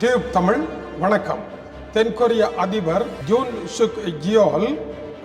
Tube Tamil வணக்கம். தென்கொரிய அதிபர் ஜூன் சுக் ஜியோல்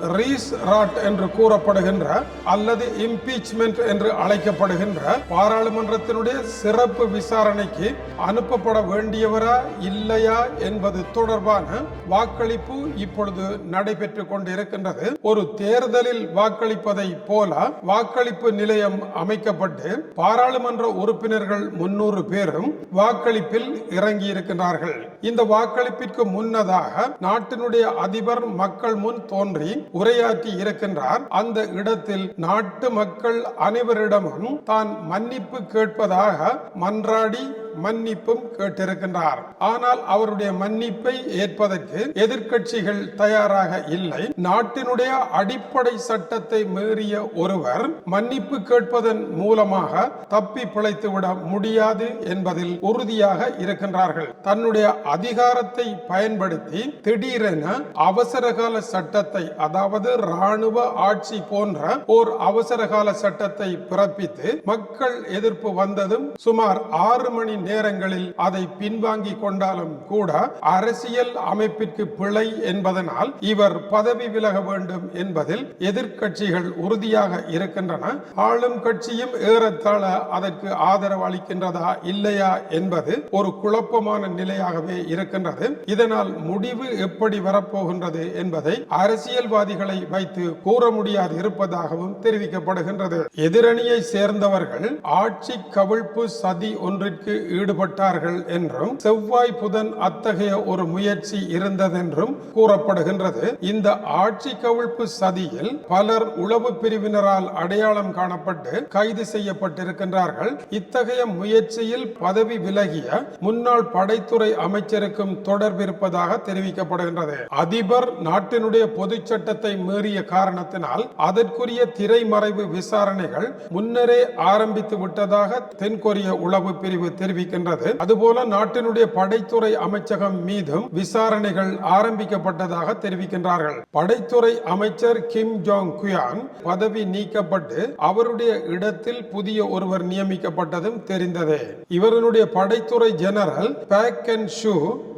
ரீஸ் ராட் என்று கூறப்படுகின்ற அல்லது இம்பீச்மெண்ட் என்று அழைக்கப்படுகின்ற பாராளுமன்றத்தினுடைய சிறப்பு விசாரணைக்கு அனுப்பப்பட வேண்டியவரா இல்லையா என்பது தொடர்பான வாக்களிப்பு இப்பொழுது நடைபெற்றுக் கொண்டிருக்கின்றது. ஒரு தேர்தலில் வாக்களிப்பதை போல வாக்களிப்பு நிலையம் அமைக்கப்பட்டு பாராளுமன்ற உறுப்பினர்கள் முன்னூறு பேரும் வாக்களிப்பில் இறங்கி இருக்கின்றார்கள் இந்த வாக்களிப்பிற்கு முன்னதாக நாட்டினுடைய அதிபர் மக்கள் முன் தோன்றி உரையாற்றி இருக்கின்றார். அந்த இடத்தில் நாட்டு மக்கள் அனைவரிடமும் தான் மன்னிப்பு கேட்பதாக மன்றாடி மன்னிப்பும் கேட்டிருக்கின்றார். ஆனால் அவருடைய மன்னிப்பை ஏற்பதற்கு எதிர்க்கட்சிகள் தயாராக இல்லை. நாட்டினுடைய அடிப்படை சட்டத்தை மீறிய ஒருவர் மன்னிப்பு கேட்பதன் மூலமாக தப்பி பிழைத்துவிட முடியாது என்பதில் உறுதியாக இருக்கின்றார்கள். தன்னுடைய அதிகாரத்தை பயன்படுத்தி திடீரென அவசரகால சட்டத்தை அதாவது ராணுவ ஆட்சி போன்ற ஓர் அவசரகால சட்டத்தை பிறப்பித்து மக்கள் எதிர்ப்பு வந்ததும் சுமார் ஆறு மணி நேரங்களில் அதை பின்வாங்கி கொண்டாலும் கூட அரசியல் அமைப்பிற்கு பிழை என்பதனால் இவர் பதவி விலக வேண்டும் என்பதில் எதிர்கட்சிகள் உறுதியாக இருக்கின்றன. ஆளும் கட்சியும் ஏறத்தாழ அதற்கு ஆதரவு அளிக்கின்றதா இல்லையா என்பது ஒரு குழப்பமான நிலையாகவே இருக்கின்றது. இதனால் முடிவு எப்படி வரப்போகின்றது என்பதை அரசியல்வாதிகளை வைத்து கூற முடியாது இருப்பதாகவும் தெரிவிக்கப்படுகின்றது. எதிரணியை சேர்ந்தவர்கள் ஆட்சி கவிழ்ப்பு சதி ஒன்றிற்கு ஈடுபட்டார்கள் என்றும் செவ்வாய் புதன் அத்தகைய ஒரு முயற்சி இருந்ததென்றும் கூறப்படுகின்றது. இந்த ஆட்சி கவிழ்ப்பு சதியில் பலர் உளவு பிரிவினரால் அடையாளம் காணப்பட்டு கைது செய்யப்பட்டிருக்கின்றார்கள். இத்தகைய முயற்சியில் பதவி விலகிய முன்னாள் படைத்துறை அமைச்சருக்கும் தொடர்பு இருப்பதாக தெரிவிக்கப்படுகின்றது. அதிபர் நாட்டினுடைய பொது சட்டத்தை மீறிய காரணத்தினால் அதற்குரிய திரைமறைவு விசாரணைகள் முன்னரே ஆரம்பித்து விட்டதாக தென்கொரிய உளவு பிரிவு தெரிவிக்கின்றது. அதுபோல நாட்டினுடைய படைத்துறை அமைச்சகம் மீதும் விசாரணைகள் ஆரம்பிக்கப்பட்டதாக தெரிவிக்கின்றார்கள். படைத்துறை அமைச்சர் கிம் ஜோங் குயான் பதவி நீக்கப்பட்டு அவருடைய இடத்தில் புதிய ஒருவர் நியமிக்கப்பட்டதும் தெரிந்ததே. இவருடைய படைத்துறை ஜெனரல் பேக் அண்ட் ஷூ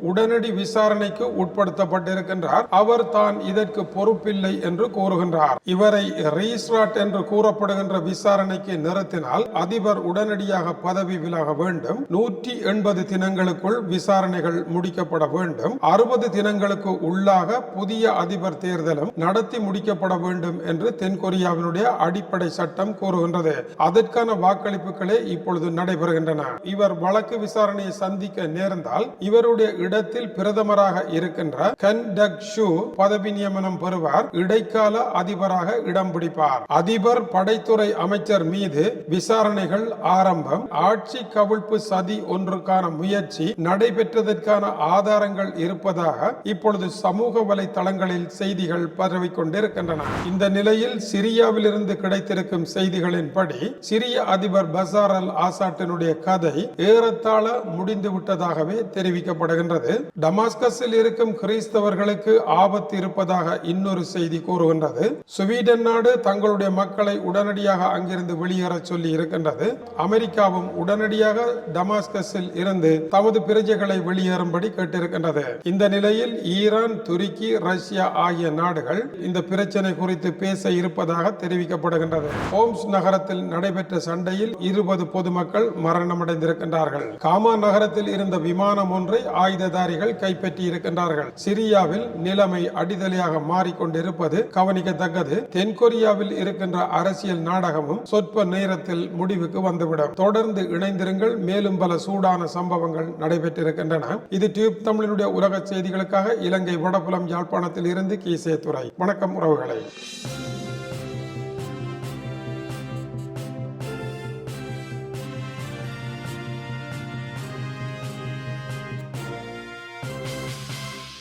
உடனடி விசாரணைக்கு உட்படுத்தப்பட்டிருக்கின்றார். அவர் தான் இதற்கு பொறுப்பில்லை என்று கூறுகின்றார். இவரை ரீஸ்ராட் என்று கூறப்படுகின்ற விசாரணைக்கு நிறுத்தினால் அதிபர் உடனடியாக பதவி விலக வேண்டும். நூற்றி எண்பது தினங்களுக்குள் விசாரணைகள் முடிக்கப்பட வேண்டும். அறுபது தினங்களுக்கு உள்ளாக புதிய அதிபர் தேர்தலும் நடத்தி முடிக்கப்பட வேண்டும் என்று தென்கொரியாவினுடைய அடிப்படை சட்டம் கூறுகின்றது. அதற்கான வாக்களிப்புகளே இப்பொழுது நடைபெறுகின்றன. இவர் வழக்கு விசாரணையை சந்திக்க நேர்ந்தால் இவருடைய இடத்தில் பிரதமராக இருக்கின்ற கன் டக் ஷூ பதவி நியமனம் பெறுவார். இடைக்கால அதிபராக இடம் பிடிப்பார். அதிபர் படைத்துறை அமைச்சர் மீது விசாரணைகள் ஆரம்பம். ஆட்சி கவிழ்ப்பு சதி ஒன்றுக்கான முயற்சி நடைபெற்றதற்கான ஆதாரங்கள் இருப்பதாக இப்பொழுது சமூக வலைதளங்களில் செய்திகள் பரவி கொண்டிருக்கின்றன இந்த நிலையில் சிரியாவில் இருந்து கிடைத்திருக்கும் செய்திகளின்படி சிரிய அதிபர் பசார் அல் ஆசாட்டினுடைய கதை ஏறத்தாழ முடிந்து விட்டதாகவே தெரிவிக்கப்படுகின்றது. கூறுகின்றது டமாஸ்கஸில் இருக்கும் கிறிஸ்தவர்களுக்கு ஆபத்து இருப்பதாக இன்னொரு செய்தி கூறுகின்றது. சுவீடன் நாடு தங்களுடைய மக்களை உடனடியாக அங்கிருந்து வெளியேற சொல்லி இருக்கின்றது. அமெரிக்காவும் உடனடியாக டமாஸ்கஸில் இருந்து தமது பிரஜைகளை வெளியேறும்படி கேட்டிருக்கின்றது. இந்த நிலையில் ஈரான் துருக்கி ரஷ்யா ஆகிய நாடுகள் இந்த பிரச்சனை குறித்து பேச இருப்பதாக தெரிவிக்கப்படுகின்றது. ஹோம்ஸ் நகரத்தில் நடைபெற்ற சண்டையில் இருபது பொதுமக்கள் மரணமடைந்திருக்கின்றார்கள். காமா நகரத்தில் இருந்த விமானம் ஒன்றை ஆயுத பட்டதாரிகள் கைப்பற்றி இருக்கின்றார்கள். சிரியாவில் நிலைமை அடிதலையாக மாறிக்கொண்டிருப்பது கவனிக்கத்தக்கது. தென்கொரியாவில் இருக்கின்ற அரசியல் நாடகமும் சொற்ப நேரத்தில் முடிவுக்கு வந்துவிடும். தொடர்ந்து இணைந்திருங்கள். மேலும் பல சூடான சம்பவங்கள் நடைபெற்றிருக்கின்றன. இது டியூப் தமிழினுடைய உலக செய்திகளுக்காக இலங்கை வடபுலம் யாழ்ப்பாணத்தில் இருந்து கீசே துறை வணக்கம் உறவுகளை.